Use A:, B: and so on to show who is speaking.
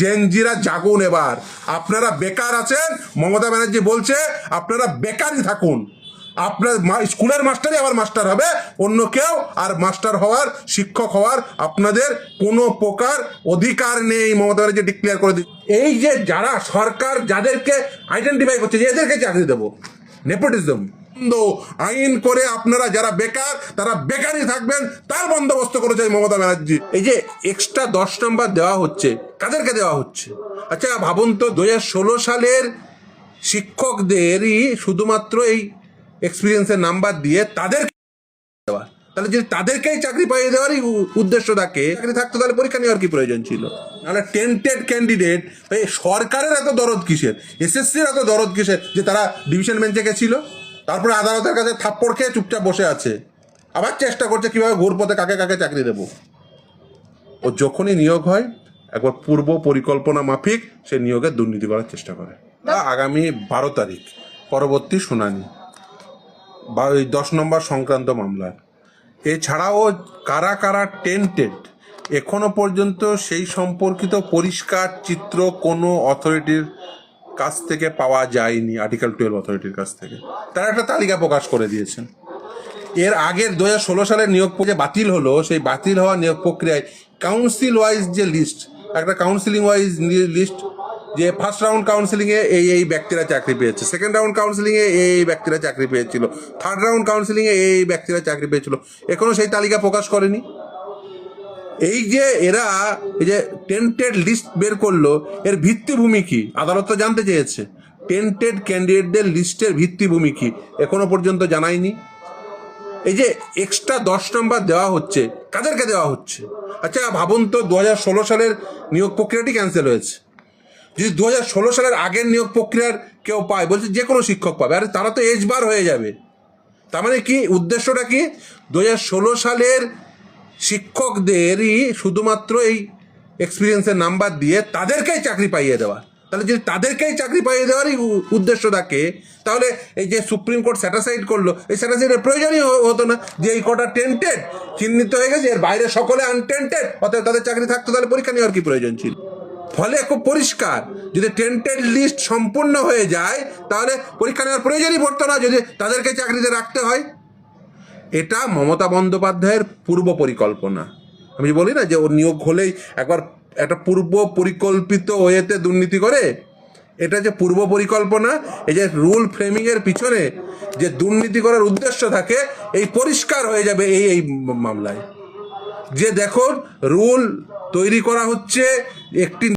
A: জেনজিরা জাগুন এবার। আপনারা বেকার আছেন, মমতা ব্যানার্জি বলছে, আপনারা বেকারই থাকুন। আপনার স্কুলের মাস্টারই আবার মাস্টার হবে, অন্য কেউ, আর মাস্টার হওয়ার, শিক্ষক হওয়ার আপনাদের কোনো প্রকার অধিকার নেই, মমতা ব্যানার্জি ডিক্লেয়ার করে দিচ্ছে। এই যে যারা সরকার, যাদেরকে আইডেন্টিফাই করছে, যে এদেরকে চাকরি দেবো নেপোটিজম আইন করে আপনারা যারা বেকার, তারা বেকারই থাকবেন। তার বন্দোবস্ত করেছে মমতা ব্যানার্জি। এই যে এক্সট্রা দশ নম্বর দেওয়া হচ্ছে, কাদেরকে দেওয়া হচ্ছে? আচ্ছা ভাবুন তো দু সালের শিক্ষকদেরই শুধুমাত্র এই এক্সপিরিয়েন্সের নাম্বার দিয়ে তাদের দেওয়া। তাহলে যদি তাদেরকেই চাকরি পাইয়ে দেওয়ারই উদ্দেশ্য থাকে, চাকরি থাকতো তাহলে পরীক্ষা নেওয়ার কি প্রয়োজন ছিল? নাহলে টেন্টেড ক্যান্ডিডেট সরকারের এত দরদ কিসের? এসএসসির এত দরদ কিসের যে তারা ডিভিশন বেঞ্চে গেছিল? তারপরে আদালতের কাছে থাপ্পড় খেয়ে চুপচাপ বসে আছে। আবার চেষ্টা করছে কীভাবে ঘুরপথে কাকে কাকে চাকরি দেবো। ও যখনই নিয়োগ হয়, একবার পূর্ব পরিকল্পনা মাফিক সে নিয়োগে দুর্নীতি করার চেষ্টা করে। আগামী বারো তারিখ, পরবর্তী শুনানি ওই দশ নম্বর সংক্রান্ত মামলার এছাড়াও কারা কারা টেন্টেড, এখনও পর্যন্ত সেই সম্পর্কিত পরিষ্কার চিত্র কোনো অথরিটির কাছ থেকে পাওয়া যায়নি আর্টিকেল টুয়েলভ অথরিটির কাছ থেকে। তারা একটা তালিকা প্রকাশ করে দিয়েছেন। এর আগের দু হাজার ষোলো সালের নিয়োগ যে বাতিল হলো, সেই বাতিল হওয়া নিয়োগ প্রক্রিয়ায় কাউন্সিল ওয়াইজ যে লিস্ট একটা কাউন্সিলিং ওয়াইজ লিস্ট যে ফার্স্ট রাউন্ড কাউন্সিলিংয়ে এই এই ব্যক্তিরা চাকরি পেয়েছে। সেকেন্ড রাউন্ড কাউন্সিলিংয়ে এই এই ব্যক্তিরা চাকরি পেয়েছিল। থার্ড রাউন্ড কাউন্সিলিংয়ে এই এই ব্যক্তিরা চাকরি পেয়েছিল। এখনও সেই তালিকা প্রকাশ করেনি। এই যে এরা এই যে টেন্টেড লিস্ট বের করল, এর ভিত্তিভূমি কি? আদালত তো জানতে চেয়েছে। টেন্টেড ক্যান্ডিডেটদের লিস্টের ভিত্তিভূমি কি? এখনও পর্যন্ত জানায়নি। এই যে এক্সট্রা দশ নম্বর দেওয়া হচ্ছে, কাদেরকে দেওয়া হচ্ছে? আচ্ছা ভাবুন তো দু হাজার ষোলো সালের নিয়োগ প্রক্রিয়াটি ক্যান্সেল হয়েছে। যদি দু হাজার ষোলো সালের আগের নিয়োগ প্রক্রিয়ার কেউ পায়, বলছে যে কোনো শিক্ষক পাবে। আরে তারা তো এজ বার হয়ে যাবে। তার মানে কি? উদ্দেশ্যটা কি? দু হাজার ষোলো সালের শিক্ষকদেরই শুধুমাত্র এই এক্সপিরিয়েন্সের নাম্বার দিয়ে তাদেরকেই চাকরি পাইয়ে দেওয়া। তাহলে যদি তাদেরকেই চাকরি পাইয়ে দেওয়ারই উদ্দেশ্য থাকে, তাহলে এই যে সুপ্রিম কোর্ট স্যাটাসাইড করল, এই স্যাটাসাইডের প্রয়োজনই হতো না। যে এই কটা টেন্টেড চিহ্নিত হয়ে গেছে, এর বাইরে সকলে আনটেন্টেড অতএব তাদের চাকরি থাকতো, তাহলে পরীক্ষা নেওয়ার কি প্রয়োজন ছিল? ফলে খুব পরিষ্কার, যদি টেন্টেড লিস্ট সম্পূর্ণ হয়ে যায়, তাহলে পরীক্ষা নেওয়ার প্রয়োজনই পড়তো না, যদি তাদেরকে চাকরিতে রাখতে হয়। এটা মমতা বন্দ্যোপাধ্যায়ের পূর্ব পরিকল্পনা। আমি বলি না যে ওর নিয়োগ হলেই একবার একটা পূর্ব পরিকল্পিত ওয়েতে দুর্নীতি করে। এটা যে পূর্ব পরিকল্পনা, এই যে রুল ফ্রেমিংয়ের পিছনে যে দুর্নীতি করার উদ্দেশ্য থাকে, এই পরিষ্কার হয়ে যাবে এই এই মামলায়। যে দেখুন, রুল তৈরি করা হচ্ছে, একটি